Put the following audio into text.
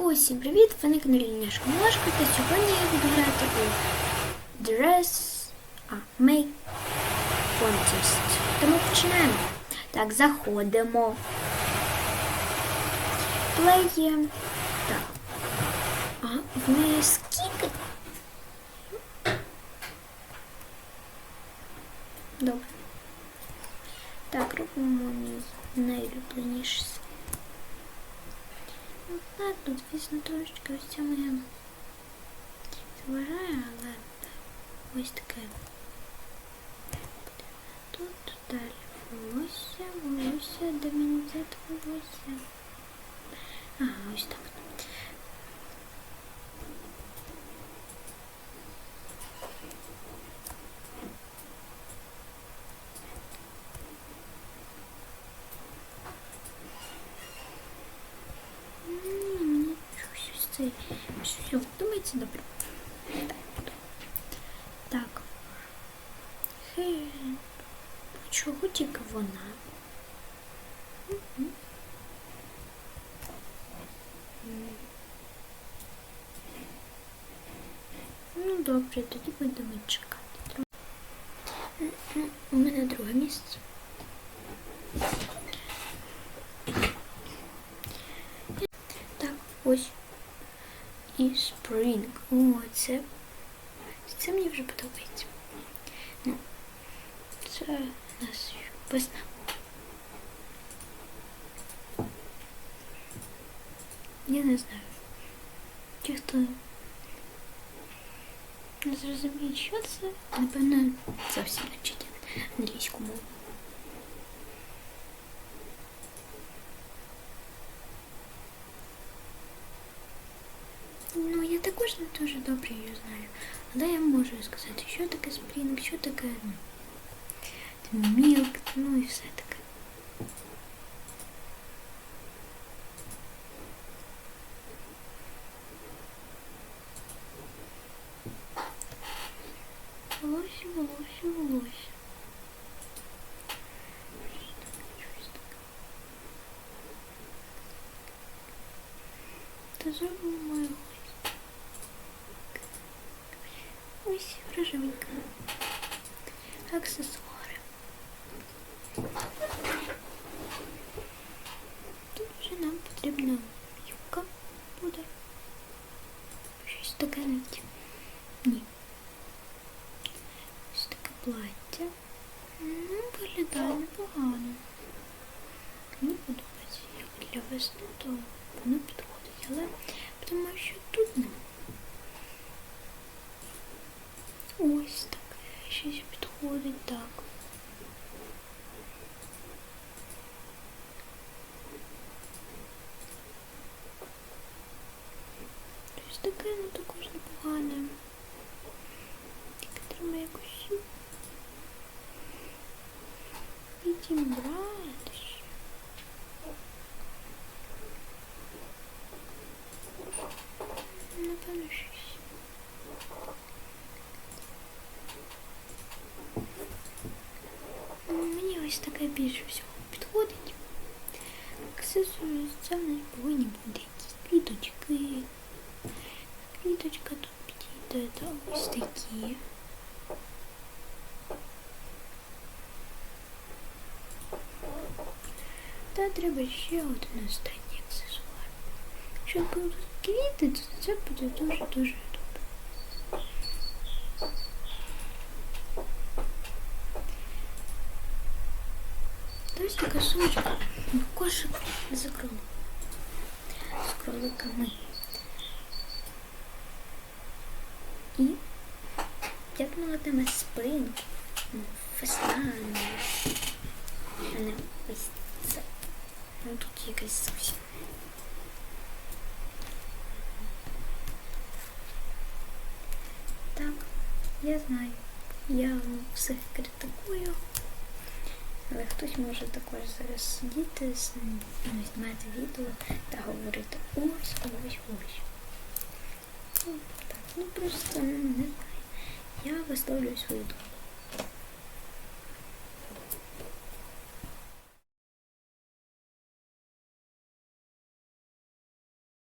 Усім привіт! Ви на каналі Няшка Милашка та сьогодні я буду грати у Dress... А, Make Contest. Тому починаємо. Так, заходимо. Плеє. Так. А, в неї скільки? Добре. Так, робимо мій найулюбленіший ладно, звісно, трошечки ось це моє заважає, але ось таке. Тут далі волосся, волосся, де мені взяти волосся. Ага, ось так. щось це. Все, думається добре. Так. Так. Хе. Чого тільки вона? Мгм. Ну, добре, тоді будемо чекати. Ну, У мене друге місце. І Spring. О, це. Це мені вже подобається. Ну, це у нас весна. Я не знаю. Ті, хто не зрозуміє, що це, напевно, зовсім не вчить англійську мову. Ну, я також не дуже добре її знаю. Але я можу сказати, що таке спрінг, що таке ну, мілк, ну і все таке. Волосся, волосся, волосся. Та зробимо мою ось. Ось рожевенька. Аксесуари. Тут вже нам потрібна юбка буде. Щось таке навіть. Ні. Ось таке плаття. Ну, виглядає непогано. Мені подобається. Як для весни, то воно підходить. Але тому що тут не. щось підходить так. Щось таке, ну також непогане. Тільки треба якось підібрати. таке більше всього підходить. Аксесуари це в нас повинні бути якісь квіточки. Квіточка тут підійде, та ось такі. Та треба ще один останній аксесуар. Якщо будуть квіти, то це буде дуже-дуже Сумочка. Кошик з кроликом. З кроликами. І я думала, там. Ну, весна. ну, А не ось це. Ну тут якась зовсім. Так, я знаю. Я всіх критикую. Але хтось може також зараз сидіти, знімати відео та говорити ось, ось, ось. Ну, так, ну просто не знаю. Я висловлюю свою думку.